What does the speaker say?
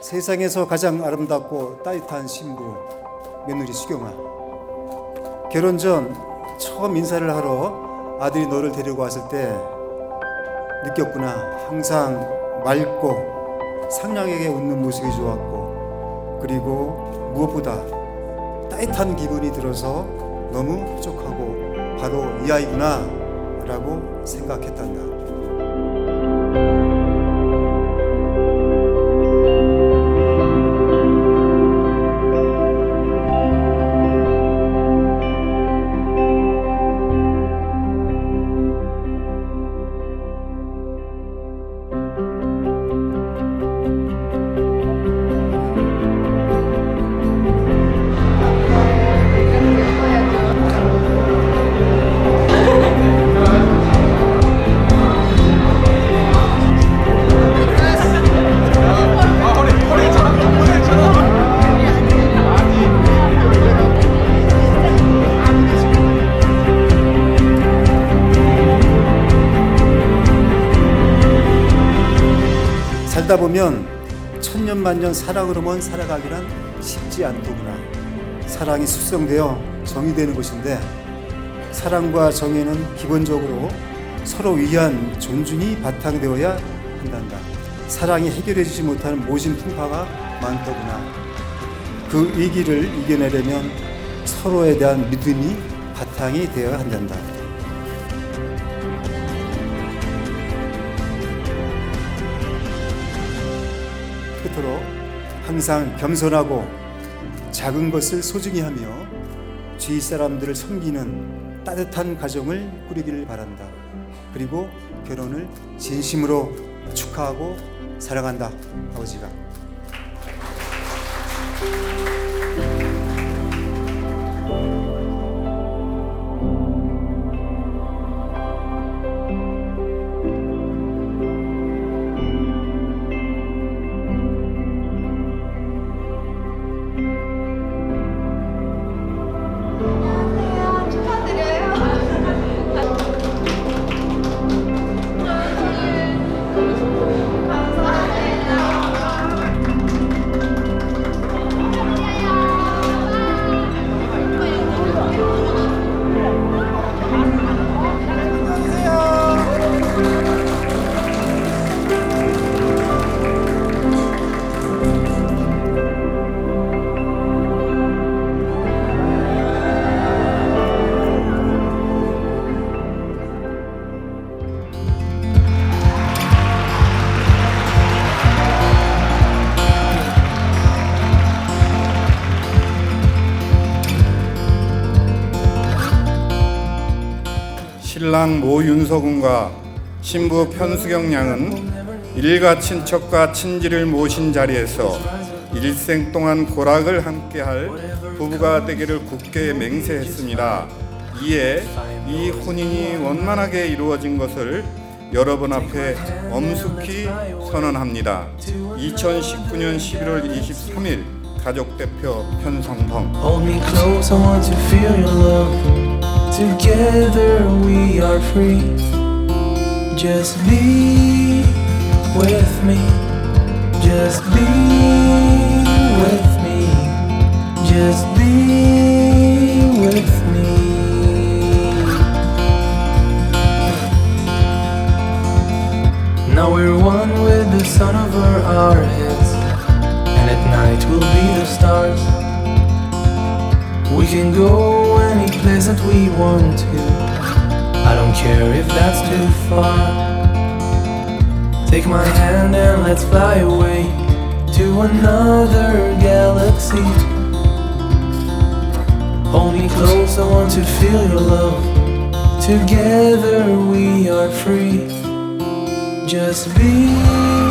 세상에서 가장 아름답고 따뜻한 신부 며느리 수경아 결혼 전 처음 인사를 하러 아들이 너를 데리고 왔을 때 느꼈구나. 항상 맑고 상냥하게 웃는 모습이 좋았고 그리고 무엇보다 따뜻한 기분이 들어서 너무 흡족하고 바로 이 아이구나 라고 생각했단다 살다 보면 천년 만년 사랑으로만 살아가기란 쉽지 않더구나. 사랑이 숙성되어 정의되는 것인데 사랑과 정의는 기본적으로 서로 위한 존중이 바탕되어야 한단다. 사랑이 해결해주지 못하는 모진 풍파가 많더구나. 그 위기를 이겨내려면 서로에 대한 믿음이 바탕이 되어야 한단다. 끝으로 항상 겸손하고 작은 것을 소중히 하며 주위 사람들을 섬기는 따뜻한 가정을 꾸리기를 바란다. 그리고 결혼을 진심으로 축하하고 사랑한다. 아버지가. 신랑 모 윤서군과 신부 편수경 양은 일가 친척과 친지를 모신 자리에서 일생 동안 고락을 함께할 부부가 되기를 굳게 맹세했습니다. 이에 이 혼인이 원만하게 이루어진 것을 여러분 앞에 엄숙히 선언합니다. 2019년 11월 23일 가족 대표 편성범 Together we are free. Just be with me. Just be with me. Just be with me. Now we're one with the sun over our heads. And at night we'll be the stars. We can go any place that we want to. I don't care if that's too far. Take my hand and let's fly away to another galaxy. Hold me close, I want to feel your love. Together we are free. Just be